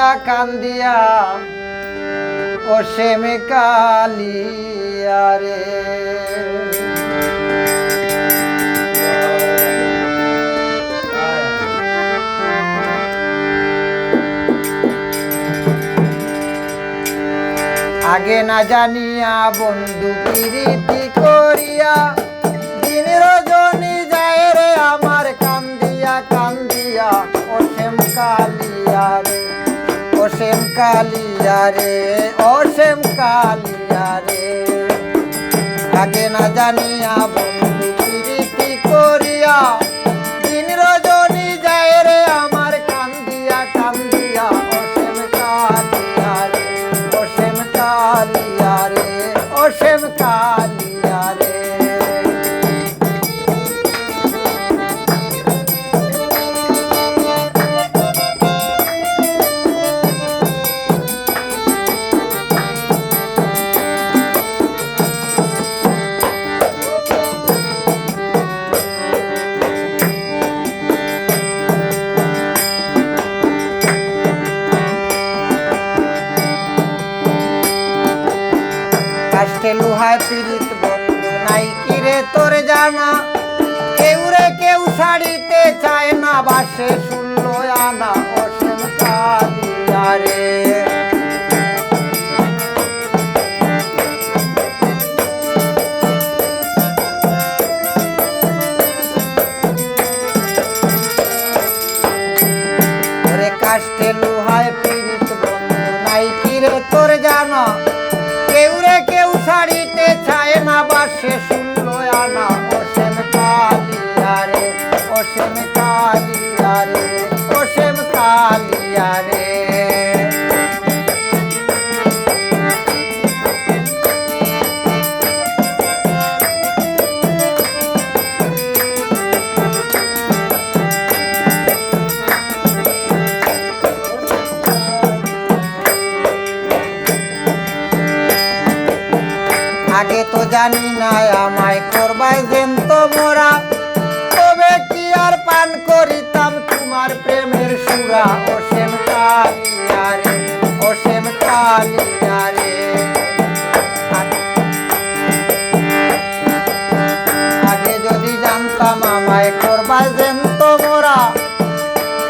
কান্দিয়া কান্দিয়া, ও সেমে রে। আগে না জানিয়া বন্ধু প্রীতি করিয়া, দিন রজনী যায় রে আমার। কালিয়া রে অসেম কালিয়া রে। আগে না জানিয়া বন্ধু লুহায় পীড়িত আগে তো জানি না, আমায় করবাই যেন তো মোরা। তবে কি আর পান করিতাম তোমার প্রেমের সুরা? অসীম কালিয়া রে অসীম কালিয়া রে। আগে যদি জানতাম আমায় করবাই যেন তো মোরা।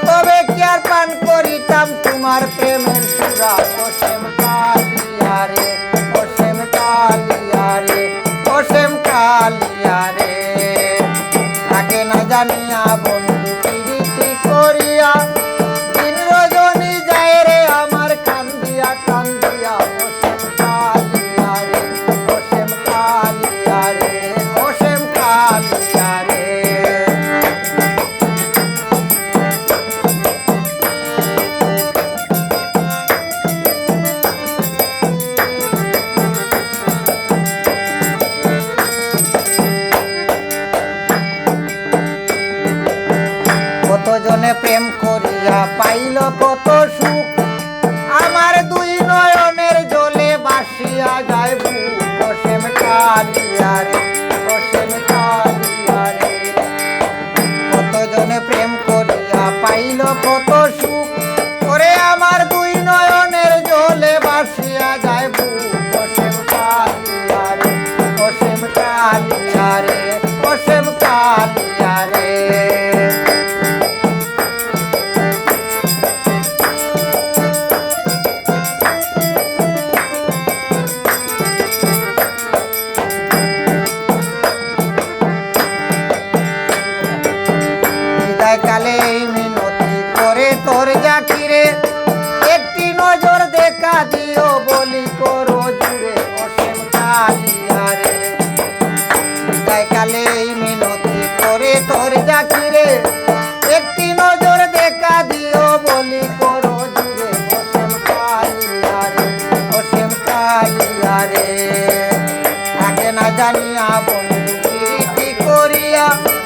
তবে কি আর পান করিতাম তোমার প্রেমের সুরা? অসীম অসীম কালিয়া রে আগে না জানিয়া কতজনে প্রেম করিয়া পাইল কত সুখ। আমার দুই নয়নের জলে বাসিয়া যায় রে কতজনে প্রেম করিয়া পাইল কত সুখ। করে আমার দুই নয়নের জলে বাসিয়া যায় や